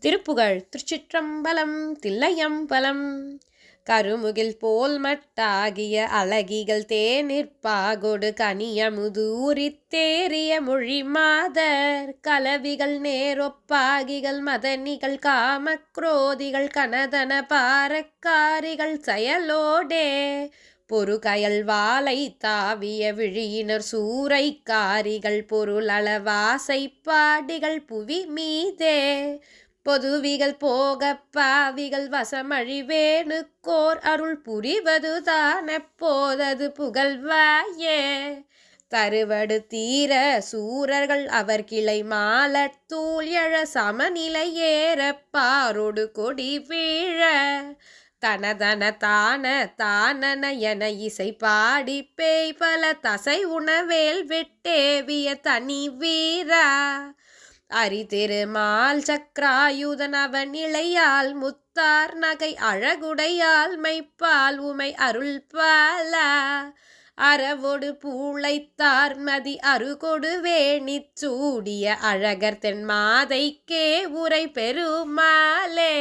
திருப்புகழ் திருச்சிற்றம்பலம் தில்லையம்பலம். கருமுகில் போல் மட்டாகிய அழகிகள் தேனிற்பாகொடு கனியமுதூரி தேறிய மொழி மாதர் கலவிகள் நேரொப்பாகிகள் மதனிகள் காமக்ரோதிகள் கனதன பாரக்காரிகள் செயலோடே. பொறுகயல் வாழை தாவிய விழியினர் சூறைக்காரிகள் பொருளளவாசை பாடிகள் புவி மீதே. பொதுவிகள் போக பாவிகள் வசமழிவேணுக்கோர் அருள் புரிவதுதான் எப்போதது புகழ்வாயே தருவடு தீர சூரர்கள் அவர் கிளை மாலத் தூள் எழ சமநிலை ஏற பாரோடு கொடி வீழ. தனதன தான தானன என இசை பாடி பேய் பல தசை உணவேல் விட்டேவிய தனி வீரா. அரிதிருமால் சக்ராயுதன் அவன் இளையால் முத்தார் நகை அழகுடையால் மெய்ப்பால் உமை அருள் பாலா. அறவொடு பூளைத்தார் மதி அருகொடு வேணிச் சூடிய அழகர் தென் மாதைக்கே உரை பெருமாலே